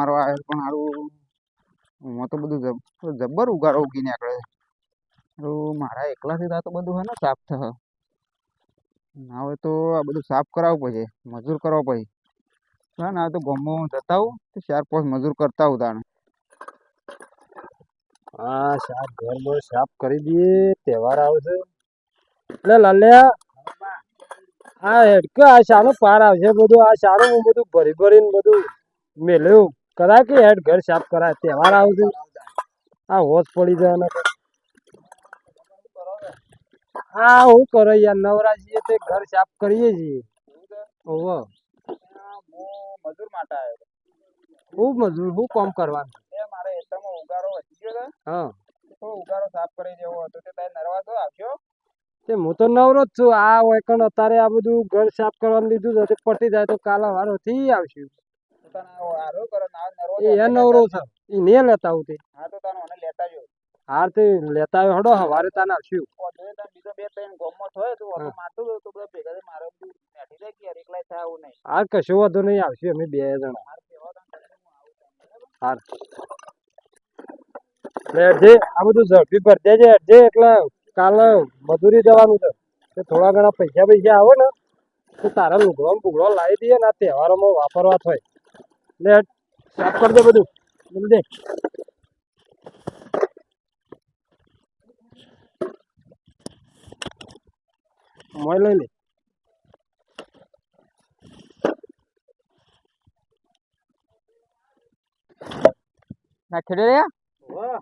મારો આવ્યો પણ હારું એમાં તો બધું જબ- જબ્બર ઉગાડો ઉગી નીકળે છે તો મારા એકલાથી તો આ તો બધું હે ને સાફ થશે. ના હોય તો આ બધું સાફ કરાવવું પડશે, મજૂર કરવો પડશે. ના ના તો ગામમાં જતા આવું તો ચાર પાંચ મજૂર કરતા આવું તાણે. હા, સાફ ઘર બર સાફ કરી દઈએ, તહેવાર આવશે એટલે લાલ્યા. આ હેડકે, આ શાનો પાર આવશે બધું, આ શાનું હું બધું ભરી ભરીને બધું મેલ્યું. કરાય કે હેડ ઘર સાફ કરાય? તહેવાર આવશે આ હોશ પડી જાય ને. હા, હું કરો યાર નવરા છીએ તે ઘર સાફ કરીએ છીએ. ઓહો. મજૂર માટે આવ્યો હું મજૂર, હું કામ કરવાનું? મારે એટલામાં ઉગારો વધી ગયો હા. તો ઉગારો સાફ કરી દેવો હતો તે તારે નરવા તો આવજો તે હું તો નવરો જ છું. આ હોય અત્યારે આ બધું ઘર સાફ કરવાનું લીધું છે. પડતી જાય તો કાલે વારો થી આવશું. એ નવરો છે એ ને લેતા આવું તે હા તો તને મને લેતા જો હાર તે લેતા આવ્યો હડો હવારે તાને આવશું જોઈએ તને બીજો બે ત્રણ ગોમમાં થયો તો ઓટો મારતો ગયો તો ભેગા થઈને મારે બેઠી જાય કે યાર થાય આવું નહીં. હાર કશો વાંધો નહીં આવશું અમે બે જણા. હાર એટલે આ બધું ઝડપી ભર દેજે અડધે એટલે કાલે મજૂરી જવાનું છે. તે થોડા ઘણા પૈસા પૈસા આવે ને તો તારા લુગડો ને લાવી દઈએ ને આ તહેવારોમાં વાપરવા થાય. એટલે સાફ કરી દે બધું. બોલી દે. મોય લઈ લે. નાખી દે વાહ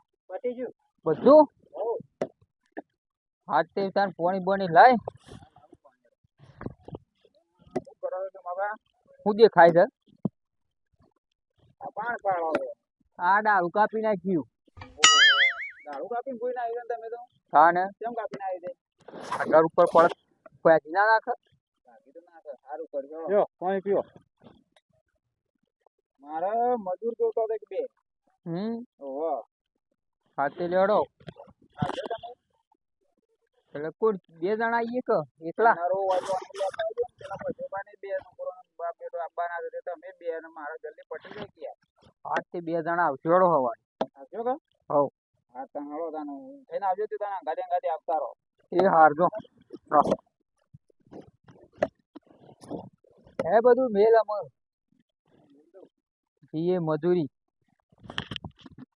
ગયું. બધું? હાથ તે તાર પોણી બોણી લાય. શું દેખાય છે? આ દારૂ કાપી નાખ્યું. દારૂ કાપીને કોઈ ના આવી તમે તો? હા ને? કેમ કાપીને આવી દે આગળ ઉપર પડ. પછી ના નાખે? સારું કરજો જો પાણી પીઓ. મારે મજૂર જોતો હતો બે. હમ? ઓહો. હાથે લેડો એટલે કુલ બે જણા આવીએ કે એકલા? મારો વાજો બે બાપ બેટો આપવાના છે તે તમે બે અને મારે જલ્દી પટી જાય આઠથી બે જણા આવશે હળો હવા આવજો કે? હવ. હા તને હળો તાનો. થઈને આવજો તું તને ગાડી ગાડી આવતા રહો. એ હારજો હે. બધું મેલ અમર. એ મજૂરી.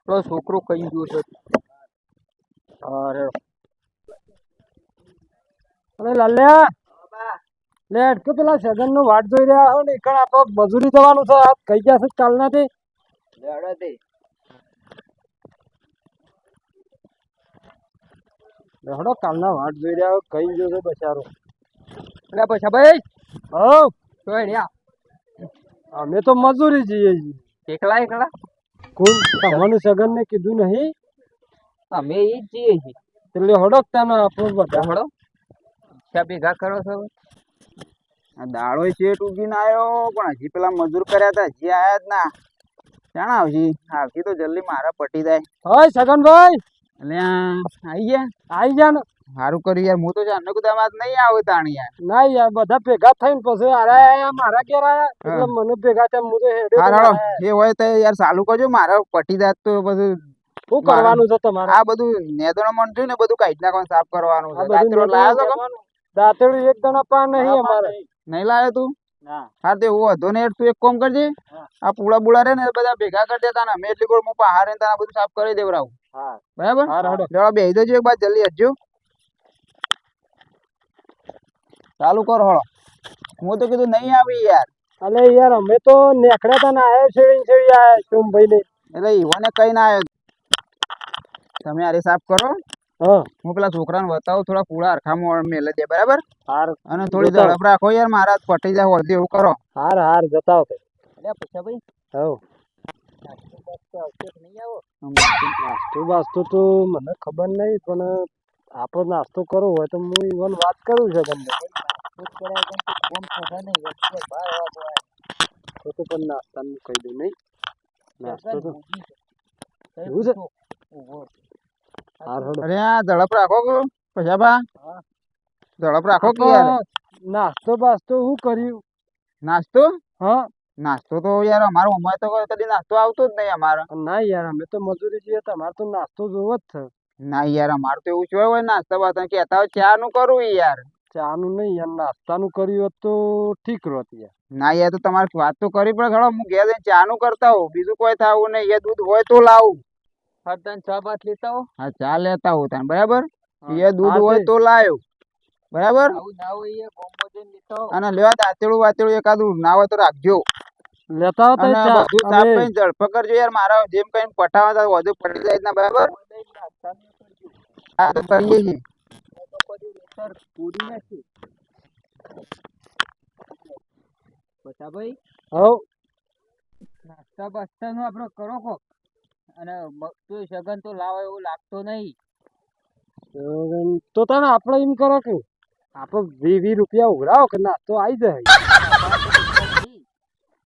પેલો છોકરો કઈ જોશે અરે અરે લાલ્યા. લે અટકે પેલા સગનનું વાટ જોઈ રહ્યા હો ને કણ આ તો મજૂરી જવાનું છે આ કઈ ગયા છે કાલ નથી? લેડો તે હડો કાલના વાટ જોઈ રહ્યા હો કઈ ગયો છે બચારો. એટલે પછી ભાઈ. હવ જોઈ રહ્યા. અમે તો મજૂરી જઈએ એકલા એકલા? કોણ તમારું સગન ને કીધું નહીં. અમે એ જ જઈએ છીએ એટલે હડો ત્યાંનો આપણું બધા. હળો ત્યાં ભેગા કરો છો? દાડો શેઠ ઉગીને આવ્યો પણ હજી પેલા મજૂર કર્યા હતા હજી આયા જ ના. જાણ આવજી આવશી તો જલ્દી મારા પટી જાય. હોય સગનભાઈ! એટલે આવી ગયા? આવી ને. સારું કર્યું યાર હું તો વાત નહીં આવે તાણી યાર. ના યાર બધા ભેગા થઈને પછી અરે મારા ઘેર આયા. એટલે મને ભેગા થયા હું તો હેડે હા. એ હોય તો યાર ચાલુ કરજો મારે પટી જાય તો બધું શું કરવાનું છે તમારે? આ બધું નેદણ મન થયું ને બધું કાઢી નાખવાનું સાફ કરવાનું છે. રાત્રે લાયા છો? દાંતેડું એક દાણા પાન નહીં અમારે. નહીં. લાયો તું? હા તે હું વધો ને તું એક કોમ કરજે. આ પૂળા બુળા રે ને બધા ભેગા કરી દેતા ને અમે એટલી ગોળ હું પહારે તારા બધું સાફ કરી દેવરાવું. બરાબર? જરા બેહી દેજો એક બાર જલ્દી હટજો. ચાલુ કરો હળો. હું તો કીધું નહીં આવી યાર. અલે યાર અમે તો નેકળ્યા તા ના આયા છેડી છેડી આયા ભાઈ ને એટલે ઈવાને કઈ ના આવ્યો તમે આરે સાફ કરો. હા. હું પેલા છોકરાને બતાવું થોડા કુળા હરખામાં મેલે દે બરાબર? હાર. અને થોડી. ઝડપ રાખો યાર મારા પટી જાય વળતી એવું કરો. હાર હાર જતા આવતે અલ્યા પૂછા ભાઈ? હવ. નહીં આવો નાસ્તો બાસ્તો તો મને ખબર નહીં પણ આપણો નાસ્તો કરવો હોય તો હું ઈવન વાત કરું છું તમને. તો તો પણ નાસ્તાનું કહી દઉં નહીં? નાસ્તો તો એવું છે? અરે આ ઝડપ રાખો કે પૈસા ભા. ઝડપ રાખો કે યાર. નાસ્તો બાસ્તો શું કર્યું? નાસ્તો? હા. નાસ્તો તો યાર અમારો અમારે તો કદી નાસ્તો આવતો જ નહીં અમારે. ના યાર અમે તો મજૂરી તમારે તો નાસ્તો જોવો જ છે. ના યાર અમારે તો એવું જોયું હોય નાસ્તા બાસ્તા. કહેતા હોય ચા નું કરવું યાર. ચાનું નહીં યાર નાસ્તાનું કર્યું હોત તો ઠીક રોત યાર. ના યાર તો તમારે વાત તો કરી પડે ખરો હું ઘેર ચા નું કરતા હોઉં. બીજું કોઈ થાવું નહીં. યાર દૂધ હોય તો લાવું. ફરતાન ચા ભાત લેતા હો હા ચા લેતા તને બરાબર? એ દૂધ હોય તો. લાયો. બરાબર? હો અને લેવા દાંતેડું વાતેડું એકાદું ના હોય તો રાખજો. લેતા હો તો અને ચા. બધું સાફ કરીને ઝડપ કરજો યાર મારા જેમ કઈ પટાવા તો વધુ પડી જાય ના બરાબર? હા તો કરીએ છીએ પૂરી નથી બતાભાઈ હઉ નાસ્તા બાસ્તા નો આપણે કરો કો અને તું સગન તો લાવે એવું લાગતો નહીં. તો તને આપણે એમ કરો કે આપણે વી વી રૂપિયા ઉઘરાવો કે નાસ્તો આવી જાય.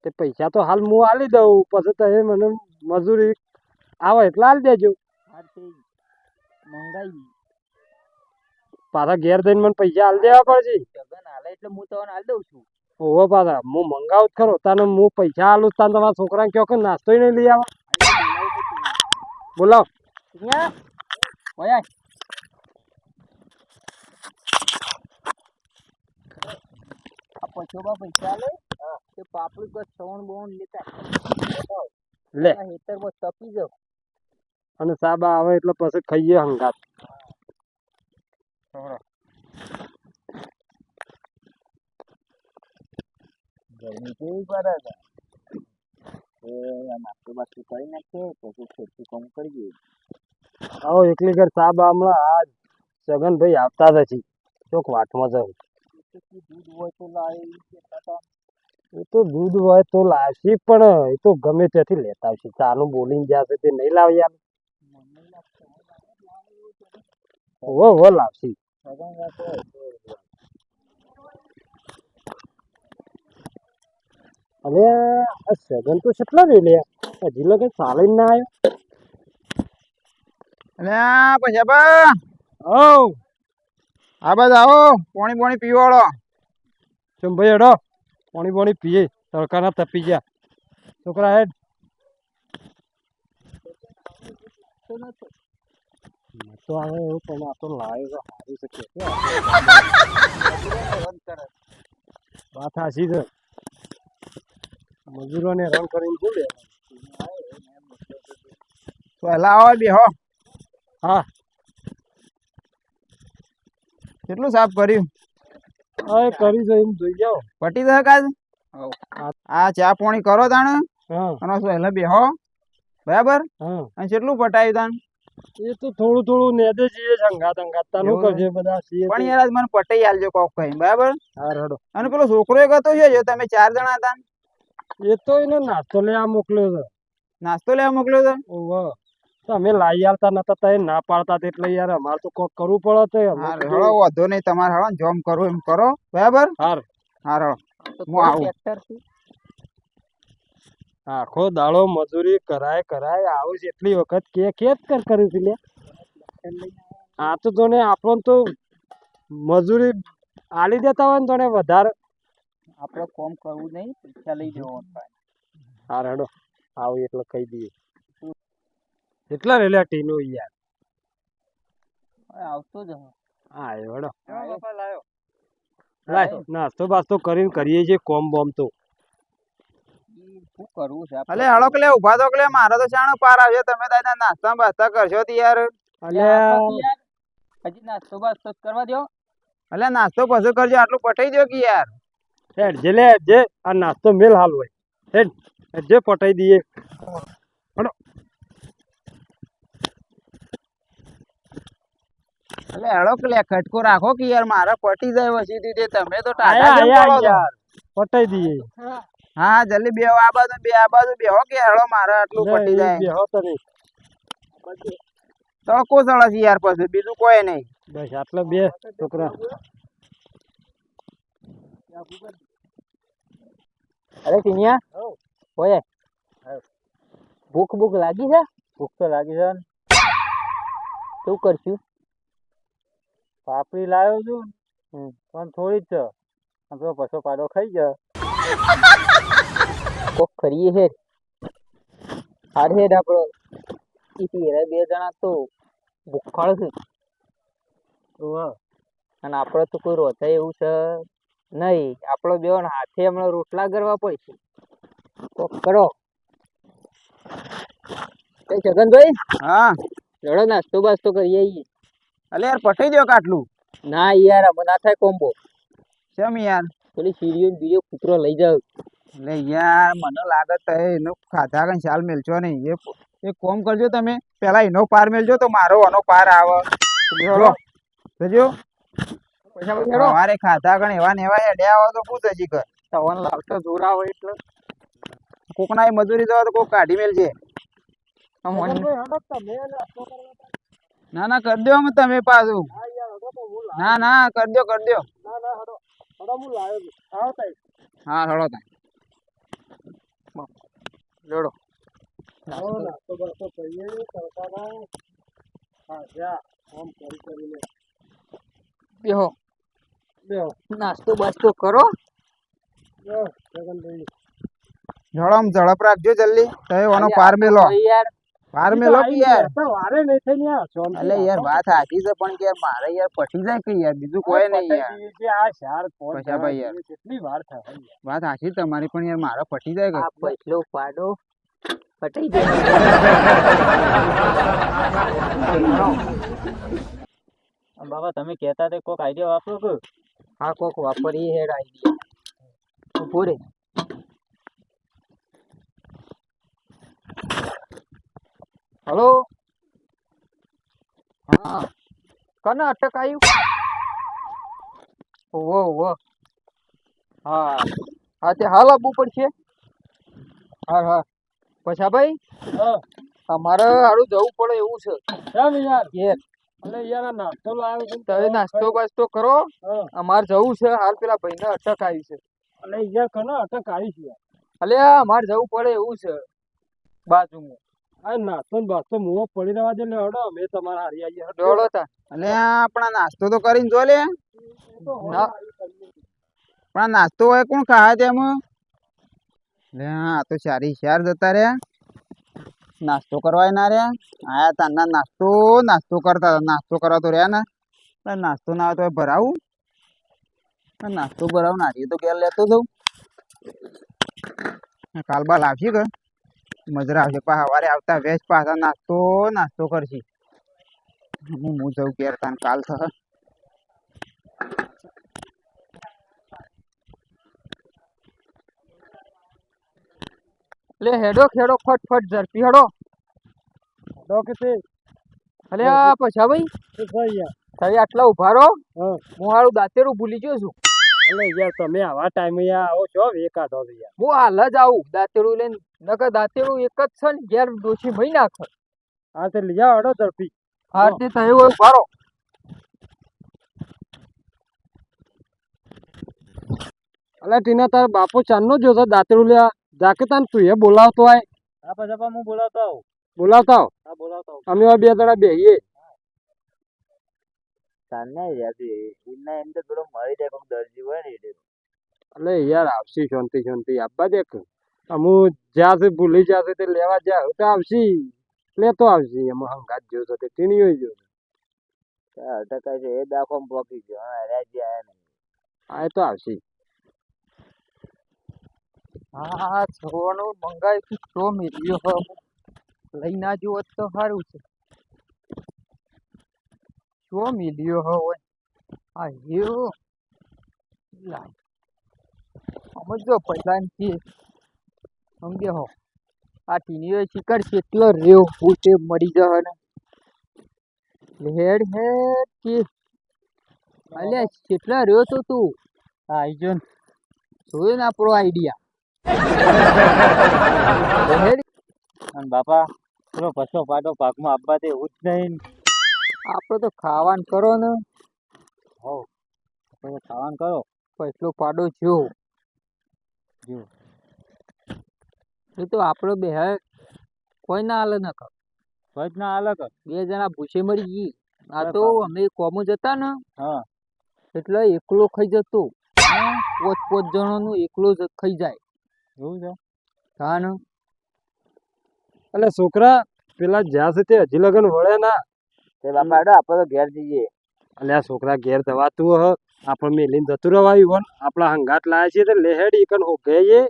તે પૈસા તો હાલ હું આલી દઉં પછી તમે મને મજૂરી આવે એટલે આલી દેજો. મંગાઈ પાછા ઘેર દઈને મને પૈસા આલી દેવા પડશે. સગન હાલે એટલે હું તમને આલી દઉં છું. ઓહો પાછા હું મંગાવું જ ખરો તને હું પૈસા આલું તાન તમારા છોકરાને કહો કે નાસ્તો નહીં લઈ આવે. આ પછોબા પૈસા લે. તે પાપડી પર સવણ બવણ લેતા. લે. આ હેતરમાં તપી જાવ અને સાબા આવે એટલે પછી ખાઈએ હંગાત. ગરમી કેવી પડે છે એ નાસ્તો બાસ્તો કરી નાખીએ પછી ખેડતી કામ કરીએ આવો એકલી ઘર સાબા હમણાં આ સગનભાઈ આવતા હશે ચોક વાટમાં જાઉં દૂધ હોય. તો લાવે એ તો દૂધ હોય તો લાવશે પણ એ તો ગમે ત્યાંથી લેતા આવશે. ચાનું બોલીને છે તે નહીં લાવી. આલે વો વો લાવશે. અરે આ સગન તો કેટલા રે લે હજી લગન ચાલીને ના આવ્યો એટલે પછી બા. ઓ આ બાજુ આવો પાણી પાણી પીવાળો ચમ ભાઈ હેડો પાણી પાણી પીએ તડકાના તપી ગયા. છોકરા હેડ. તો આવે એવું પણ આ તો લાવ્યો તો સારું છે. વાત હાસી છે. મજૂરોને હેરાન કરીને બોલે પહેલા બે હો. હા. કેટલું સાફ કર્યું? હા કરી છે એમ જોઈ જાઓ. પટી દે કાજ આ ચા પાણી કરો તાણે? અને પહેલા બેહો બરાબર? હા. અને કેટલું પટાયું તાણ? એ તો થોડું થોડું નેદે છીએ સંગા તંગા તનુ કરજે બધા પણ યાર આજ મને પટાઈ આલજો કોક કઈ બરાબર? હા રડો. અને પેલો છોકરો એક હતો છે જો તમે ચાર જણા હતા એ તો એને નાસ્તો લેવા મોકલ્યો છે. નાસ્તો લેવા મોકલ્યો છે? ઓહો. તો અમે લાવી આવતા નતા તય ના પાડતા એટલે યાર અમારે તો કોક કરવું પડે તો હળો વધો નહીં તમારે હળો જોમ કરો એમ કરો બરાબર? હાર. હાર હળો હું આવું. આખો દાડો મજૂરી કરાય કરાય આવું એટલી વખત કે કે જ કર કર્યું છે લે આ તો જોને આપણને તો મજૂરી આલી દેતા હોય ને જોને વધારે. આપણે કોમ કરવું નહીં પૈસા લઈ જવાનું હા હેડો આવો એટલે કહી દઈએ. કેટલા રેલા ટીનો યાર? આવતો જ. હા એ હેડો લાયો. નાસ્તો બાસ્તો કરીને કરીએ છીએ કોમ બોમ તો. શું કરવું છે? અલે હળો કે લે ઊભા તો કે મારો તો ચાણો પાર આવશે તમે તારા નાસ્તા બાસ્તા કરશો તો યાર. અલે હજી નાસ્તો બાસ્તો કરવા દો અલે નાસ્તો પછી કરજો આટલું પટાઈ દો કે યાર? હેડ જે લે જે આ નાસ્તો મેલ હાલ હોય. હેડ હેડ જે પટાઈ દઈએ. હડો. એટલે હેડો કે લે ખટકો રાખો કે યાર મારા પટી જાય વસી દીધી. તમે તો ટાટા. યાર પટાઈ દઈએ. હા જલ્દી બે આ બાજુ બે આ બાજુ બેહો કે હેડો મારે આટલું પટી જાય. બેહો તને તડકો સળે સળસ યાર પછી બીજું કોઈ નહીં. બસ આટલા બે છોકરા. અરે ટીનિયા ઓય ભૂખ ભૂખ લાગી છે? ભૂખ તો લાગી છે. શું કરશું? પાપડી લાવ્યો છું. પણ થોડી જ છે. પછો પાડો ખાઈ જાય કોક કરીએ હેડ હાર હેડ આપણો બે જણા તો ભૂખાળ છે. અને આપણે તો કોઈ રોતા એવું છે. નહીં આપણો બે હાથે હમણાં રોટલા કરવા પડશે કોક કરો. કઈ છગનભાઈ હા. ચડો નાસ્તો બાસ્તો કરીએ ઈ. અલે યાર પટી દો કાટલું. ના યાર અમે ના થાય કોમ્બો. કેમ યાર? પેલી સીડીઓ બીજો કૂતરો લઈ જાવ એટલે યાર મને લાગે તો એનો ખાધા કઈ ચાલ મેલજો નહીં. એ એ કોમ કરજો તમે. પેલા એનો પાર મેલજો તો મારો આનો પાર આવે. જોજો પૈસા પૈસા અમારે ખાધા કણ એવા ને એવા હેડ્યા હોય તો શું થશે કર તવન લાવતા જોર હોય એટલે. કોકના મજૂરી જવા તો કોક કાઢી મેલ છે ના ના કરી દો તમે પાછું. ના ના કરી દો કરી દો હા હળો તા જોડો. બેહો. નાસ્તો બાસ્તો કરો. ઝડમ ઝડપ રાખજો જલ્દી. તમે ઓનો પાર મેલો. યાર. પાર મેલો કે યાર? વારે નહીં થઈ ને એટલે યાર વાત સાચી છે પણ કે યાર મારે યાર પટી જાય કે યાર? બીજું કોઈ નહીં યાર. આ ચાર પાંચ પછા ભાઈ યાર. કેટલી વાર થાય વાત સાચી તમારી પણ યાર મારે પટી જાય કે? આ પછલો પાડો. પટી જાય. બાબા તમે કહેતા તે કોક આઈડિયા વાપરો કે? હા કોક વાપરીએ હેડ આઈડિયા. પૂરે. હલો? હા. કને અટકાયું ઓહો ઓહો. હા. હા તે હાલ આપવું પડશે. હા હા. પછા ભાઈ? હા. મારે હારું જવું પડે એવું છે. કેમ યાર. ઘેર અલે નાસ્તો તમે નાસ્તો બાસ્તો કરો. અમારે જવું છે. હાલ પેલા ભાઈ ને અટક આવી છે. અને યાર કને અટક આવી છે યાર? અલે અમારે જવું પડે એવું છે. બાજુ આ નાસ્તો ને બાસ્તો મુવો પડી રહેવા દે ને હડો અમે તમારા હારી આવીએ. દોડો તા. અને આ આપણા નાસ્તો તો કરીને જો લે. પણ આ નાસ્તો હોય કોણ ખાય છે લે આ તો ચારી ચાર જતા રહ્યા. નાસ્તો કરવા ના રહ્યા? આયા તાના નાસ્તો નાસ્તો કરતા હતા. નાસ્તો કરવા તો રહ્યા ને? નાસ્તો ના આવે તો ભરાવું? નાસ્તો ભરાવું નારીએ તો ઘેર લેતો જઉં. કાલ બાલ આવશે કે? મજરા આવશે. પા સવારે આવતા વેચ પાછા નાસ્તો નાસ્તો કરશે. હું હું જઉં ઘેર તાન કાલ થશે. લે હેડો ખેડો ફટફટ ઝડપી હેડો. હડો કે અલે આ પછા ભાઈ? તમે આટલા ઊભા રહો. હું. હારું દાંતેરું ભૂલી ગયો છું. અલે યાર તમે આવા ટાઈમે આવો છો એ કાઢો યાર હું હાલ જ આવું દાંતેરું લઈને. નકર દાંતેરું એક જ છે ને ઘેર ડોશી ભઈ નાખે. હા તે લઈ આવો હડો ઝડપી. હા તે તમે ઊભા રહો. અલે ટીના તાર બાપુ ચાંદનો જોતો દાતરું લ્યા જાકે તાન તું એ બોલાવતો આય. હા પછી હું બોલાવતો આવું? બોલાવતા આવ. હા બોલાવતો આવ. અમે બે જણા બેહીએ. તને યાદી ઇના એમ તો થોડો મરી જાય કોક દરજી હોય ને એટલે. યાર આવશી શાંતિ શાંતિ આપવા દે કે. અમુ જ્યાં સુધી ભૂલી જશે તે લેવા જાય તો આવશી. લેતો આવશી એમાં હંગાત જોતો તે હોય જો અટકાય છે એ દાખો પોકી ગયો હા રાજ્ય આયા નહીં. આ તો આવશી. હા છોડવાનું મંગાય કે તો મેલ્યો હો લઈ ના જુઓ, તો સારું છે. શું મેળ્યો હો ઓય આ લાય સમજો પહેલાંથી સમજે હો? આ ટીનીઓ શિકાર કેટલો હું તે મરી જવા ને હેડ હેડ કે. અલ્યા, કેટલા રહ્યો તો તું? હા આઈ જોયો ને આપણો આઈડિયા? અને બાપા પેલો પછો પાટો પાકમાં આપવા તે એવું જ નહીં આપણે તો ખાવાન કરો ને. હો આપણે ખાવાન કરો. પછલો પાડો જો જો. એ તો આપણો બે કોઈ ના હાલે ન કર જ ના અલગ બે જણા ભૂસે મરી ગઈ. આ તો અમે કોમો જતા ને. હા. એટલે એકલો ખાઈ જતો. પોચ પોચ જણાનું એકલો જ ખાઈ જાય. એવું છે? તાનું? એટલે છોકરા પેલા જ્યાં સુધી હજી લગન વળે ના. તે બાપા હેડો આપણે તો ઘેર જઈએ. એટલે આ છોકરા ઘેર દવાતું હ. આપણે મેલીને જતું રહેવાય ઈવન આપણા હંગાત લાયા છીએ તો લેહેડ ઇકન હો ગઈએ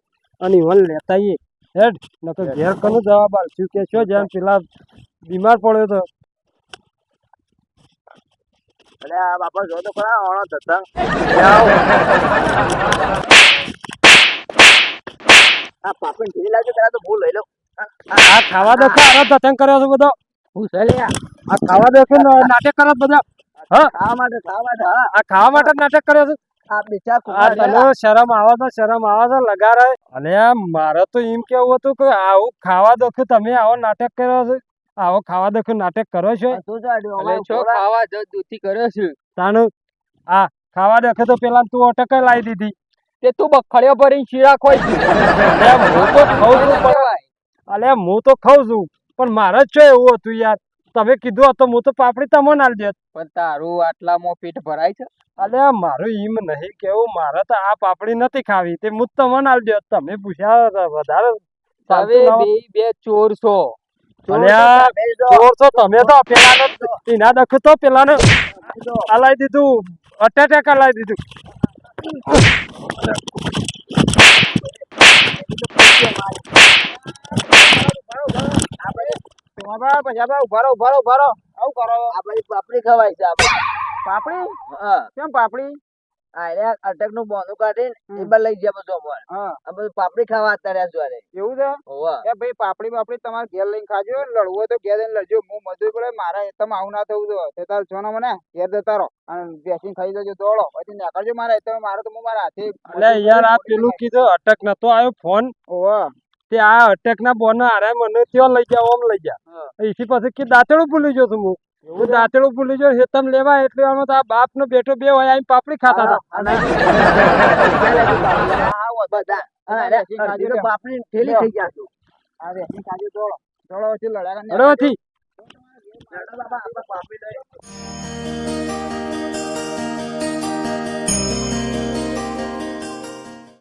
અને ઈવન લેતા આવીએ હેડ નકર ઘેર કનું જવાબ શું કે છો જેમ પેલા બીમાર પડ્યો તો. અરે આ બાપા જો તો ખરા ઓણો ધતંગ આ પાપણ ઢીલી લાગશે પેલા તો ભૂલ લઈ લો આ ખાવા દો આરો ધતંગ કર્યો છે બધો. હું છે આ ખાવા દો કે નાટક કરો બધા. હા? ખાવા માટે ખાવા માટે હા. આ ખાવા માટે નાટક કર્યો છે? આ બીચા આ તને શરમ આવે તો શરમ આવે તો લગાડે. અને આ મારે તો એમ કેવું હતું કે આવું ખાવા દો તમે આવો નાટક કર્યો છે. આવો ખાવા દો નાટક કરો છો. તો છો ખાવા દો દૂધી કર્યો છે. તાનું આ ખાવા દેખે તો પેલા તું અટકે લાવી દીધી. તે તું બખડ્યો ભરીને શીરા ખોઈ હું તો ખાઉં છું અલે હું તો ખાઉં છું પણ મારે જ એવું હતું યાર. તમે કીધું હતું હું તો પાપડી તમને આલી દેત. પણ તારું આટલામાં પેટ ભરાય છે? અલે મારું ઈમ નહીં કેવું મારે તો આ પાપડી નથી ખાવી તે હું તમને આલી દેત. તમે પૂછ્યા વધારે બે બે ચોર છો. ચોર છો. તમે તો પેલાને એના દખ તો પેલાને અલાઈ દીધું. અટેક અલાઈ દીધું. પાપડી ખવાય છે પાપડી? હા. કેમ પાપડી? આ એને અટકનું બોનું કાઢીને એ બાર લઈ ગયા બધું અમારે. હા. આ બધું પાપડી ખાવા અત્યારે આ જોડે એવું છે? હોવા. એ ભાઈ પાપડી બાપડી તમારે ઘેર લઈને ખાજો લડવું હોય તો ઘેર લઈને લડજો. હું મજૂર પડે મારા તમે આવું ના થવું જો તે તાર છો ને મને ઘેર જતા રહો. અને બેસીને ખાઈ જજો દોડો. પછી નીકળજો મારા તમે મારે તો હું મારા હાથે અલે યાર આ પેલું કીધું અટક નતો આવ્યો ફોન. ઓવા તે આ અટક ના બોન આરે મને ત્યાં લઈ ગયા ઓમ લઈ ગયા. એથી પછી કે દાંતડું ભૂલી ગયો છું હું. હું દાંતેડું ભૂલી ગયો હેતમ લેવા એટલે આમાં તો આ બાપ નો બેટો બે હોય આઈને પાપડી ખાતા હતા. પાપડી ઠેલી થઈ ગયા બાબા આપણે પાપડી લઈ